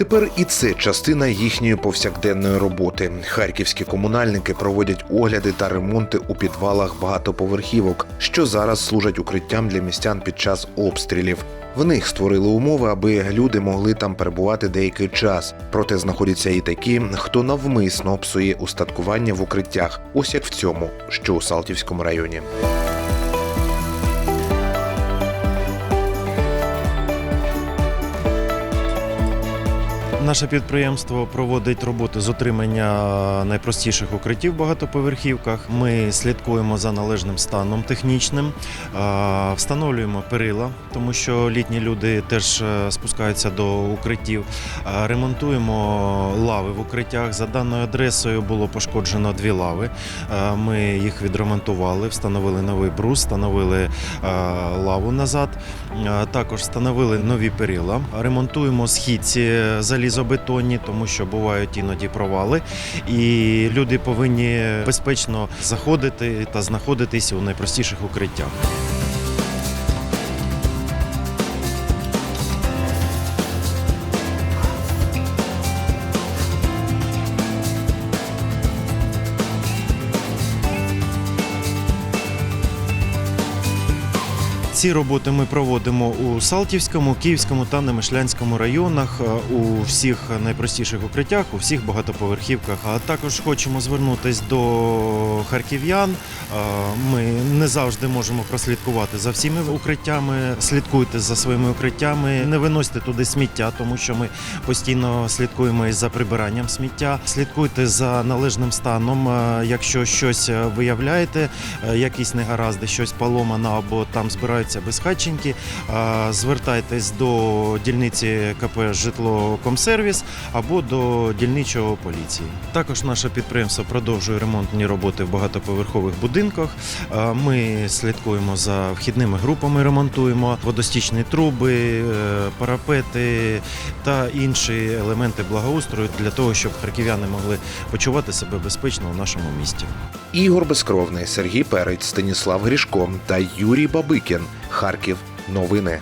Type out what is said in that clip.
Тепер і це частина їхньої повсякденної роботи. Харківські комунальники проводять огляди та ремонти у підвалах багатоповерхівок, що зараз служать укриттям для містян під час обстрілів. В них створили умови, аби люди могли там перебувати деякий час. Проте знаходяться і такі, хто навмисно псує устаткування в укриттях, ось як в цьому, що у Салтівському районі. Наше підприємство проводить роботи з отримання найпростіших укриттів в багатоповерхівках. Ми слідкуємо за належним станом технічним, встановлюємо перила, тому що літні люди теж е, спускаються до укриттів. Ремонтуємо лави в укриттях. За даною адресою було пошкоджено дві лави. Ми їх відремонтували, встановили новий брус, встановили лаву назад. Також встановили нові перила. Ремонтуємо східці залізобетонні, тому що бувають іноді провали. І люди повинні безпечно заходити та знаходитися у найпростіших укриттях. Ці роботи ми проводимо у Салтівському, Київському та Немишлянському районах е, у всіх найпростіших укриттях, у всіх багатоповерхівках. А також хочемо звернутися до харків'ян. Е, Ми не завжди можемо прослідкувати за всіми укриттями. Слідкуйте за своїми укриттями, не виносьте туди сміття, тому що ми постійно слідкуємо за прибиранням сміття. Слідкуйте за належним станом. Е, Якщо щось виявляєте, якісь негаразди, щось поломано або там збираються безхатченьки, е, звертайтесь до дільниці КП Житлокомсервіс або до дільничого поліції. Також наше підприємство продовжує ремонтні роботи в багатоповерхових будинках. Ми слідкуємо за вхідними групами, ремонтуємо водостічні труби, е, парапети та інші елементи благоустрою для того, щоб харків'яни могли почувати себе безпечно у нашому місті. Ігор Безкровний, Сергій Перець, Станіслав Грішко та Юрій Бабикін. Харків. Новини.